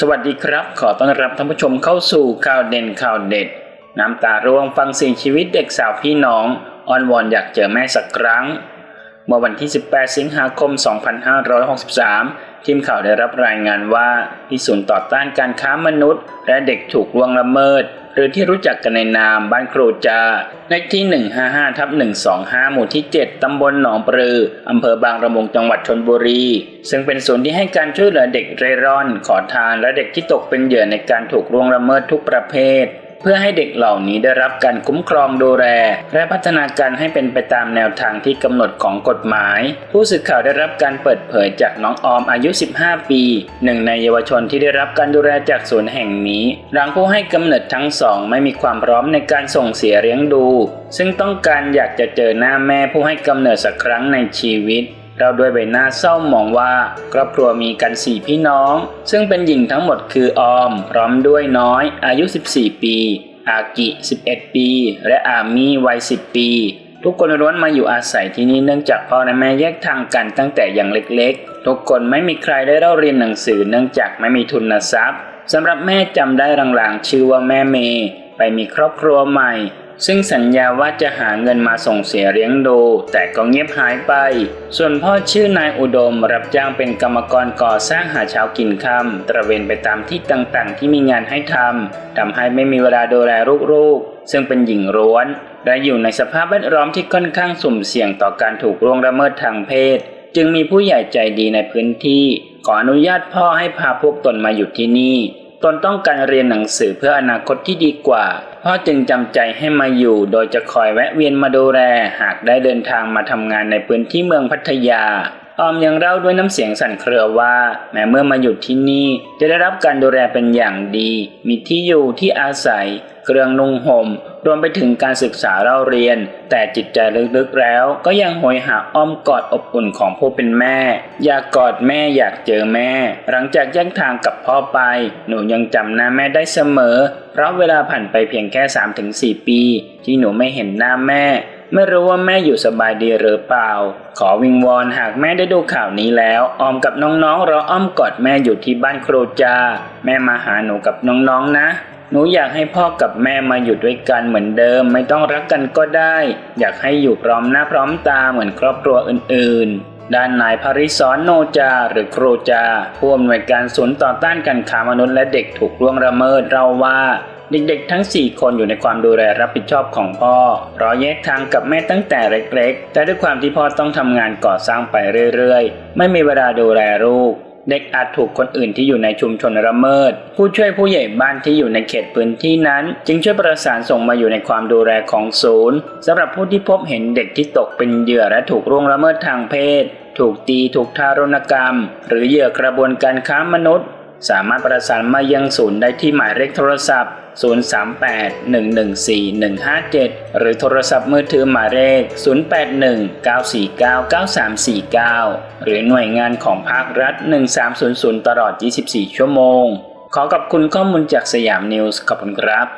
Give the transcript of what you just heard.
สวัสดีครับ ขอต้อนรับท่านผู้ชมเข้าสู่ข่าวเด่นข่าวเด็ด น้ำตาร่วงฟังเสียงชีวิตเด็กสาวพี่น้องอ้อนวอนอยากเจอแม่สักครั้ง เมื่อวันที่ 18 สิงหาคม 2563 ทีมข่าวได้รับรายงานว่าที่ศูนย์ต่อต้านการค้ามนุษย์ และเด็กถูกล่วงละเมิด หรือที่รู้จักกันในนามบ้านครูจาเลขที่ 155ทับ125 หมู่ที่ 7 ตำบลหนองปลือ อำเภอบางระมุงจังหวัดชนบุรี ซึ่งเป็นศูนย์ที่ให้การช่วยเหลือเด็กเร่ร่อน ขอทานและเด็กที่ตกเป็นเหยื่อในการถูกล่วงละเมิดทุกประเภท เพื่อให้เด็กเหล่านี้ได้รับการคุ้มครองดูแลและพัฒนาการให้เป็นไปตามแนวทางที่กำหนดของกฎหมาย ผู้สื่อข่าวได้รับการเปิดเผยจากน้องออมอายุ 15 ปี หนึ่งในเยาวชนที่ได้รับการดูแลจากศูนย์แห่งนี้ หลังผู้ให้กำเนิดทั้งสองไม่มีความพร้อมในการส่งเสียเลี้ยงดู ซึ่งต้องการอยากจะเจอหน้าแม่ผู้ให้กำเนิดสักครั้งในชีวิต เราด้วยใบหน้าเศร้าหมองว่าครอบครัวมีกันสี่พี่น้อง ซึ่งเป็นหญิงทั้งหมดคือออม พร้อมด้วยน้อย อายุ 14 ปี อากิ 11 ปี และอามีวัย 10 ปี ทุกคนล้วนมาอยู่อาศัยที่นี่เนื่องจากพ่อและแม่แยกทางกันตั้งแต่อยังเล็กๆ ทุกคนไม่มีใครได้เล่าเรียนหนังสือเนื่องจากไม่มีทุนทรัพย์สำหรับแม่จำได้ลางๆ ชื่อว่าแม่เมย์ไปมีครอบครัวใหม่ ซึ่งสัญญาว่าจะหาเงินมาส่งเสียเลี้ยงดู แต่ก็เงียบหายไป ส่วนพ่อชื่อนายอุดมรับจ้างเป็นกรรมกรก่อสร้างหาเช้ากินค่ำตระเวนไปตามที่ต่างๆ ที่มีงานให้ทำทำให้ไม่มีเวลาดูแลลูกๆ ซึ่งเป็นหญิงร้วน และอยู่ในสภาพแวดล้อมที่ค่อนข้างสุ่มเสี่ยงต่อการถูกล่วงละเมิดทางเพศ จึงมีผู้ใหญ่ใจดีในพื้นที่ ขออนุญาตพ่อให้พาพวกตนมาอยู่ที่นี่ นต้องการเรียนหนังสือเพื่ออนาคตที่ดีกว่า พ่อจึงจำใจให้มาอยู่ โดยจะคอยแวะเวียนมาดูแล หากได้เดินทางมาทำงานในพื้นที่เมืองพัทยา ออมยังเล่าด้วยน้ำเสียงสั่นเครือว่า แม้เมื่อมาอยู่ที่นี่จะได้รับการดูแลเป็นอย่างดี มีที่อยู่ที่อาศัย เครื่องนุ่งหม่มรวมไปถึงการศึกษาเล่าเรียน แต่จิตใจลึกๆแล้ว ก็ยังโหยหาอ้อมกอดอบอุ่นของผู้เป็นแม่ อยากกอดแม่อยากเจอแม่ หลังจากแยกทางกับพ่อไป หนูยังจำหน้าแม่ได้เสมอ เพราะเวลาผ่านไปเพียงแค่ 3-4 ปี ที่หนูไม่เห็นหน้าแม่ ไม่รู้ว่าแม่อยู่สบายดีหรือเปล่า ขอวิงวอนหากแม่ได้ดูข่าวนี้แล้ว ออมกับน้องๆรออ้อมกอดแม่อยู่ที่บ้านครูจา แม่มาหาหนูกับน้องๆนะ หนูอยากให้พ่อกับแม่มาอยู่ด้วยกันเหมือนเดิม ไม่ต้องรักกันก็ได้ อยากให้อยู่พร้อมหน้าพร้อมตาเหมือนครอบครัวอื่นๆด้านนายภริศรโนจา หรือครูจาผู้อำนวยการศูนย์ต่อต้านการค้ามนุษย์และเด็กถูกล่วงละเมิดเราว่า เด็กๆ ทั้ง 4 คนอยู่ในความดูแลรับผิดชอบของพ่อเราแยกทางกับแม่ตั้งแต่เล็กๆ แต่ด้วยความที่พ่อต้องทำงานก่อสร้างไปเรื่อยๆ ไม่มีเวลาดูแลลูก เด็กอาจถูกคนอื่นที่อยู่ในชุมชนละเมิด ผู้ช่วยผู้ใหญ่บ้านที่อยู่ในเขตพื้นที่นั้น จึงช่วยประสานส่งมาอยู่ในความดูแลของศูนย์สำหรับผู้ที่พบเห็นเด็กที่ตกเป็นเหยื่อและถูกล่วงละเมิดทางเพศ ถูกตีถูกทารุณกรรม หรือเหยื่อกระบวนการค้ามนุษย์ สามารถประสานมายังศูนย์ได้ที่หมายเลขโทรศัพท์ 038-114-157 หรือโทรศัพท์มือถือหมายเลข 081-949-9349 หรือหน่วยงานของภาครัฐ 1300 ตลอด 24 ชั่วโมง ขอขอบคุณข้อมูลจากสยามนิวส์ขอบคุณครับ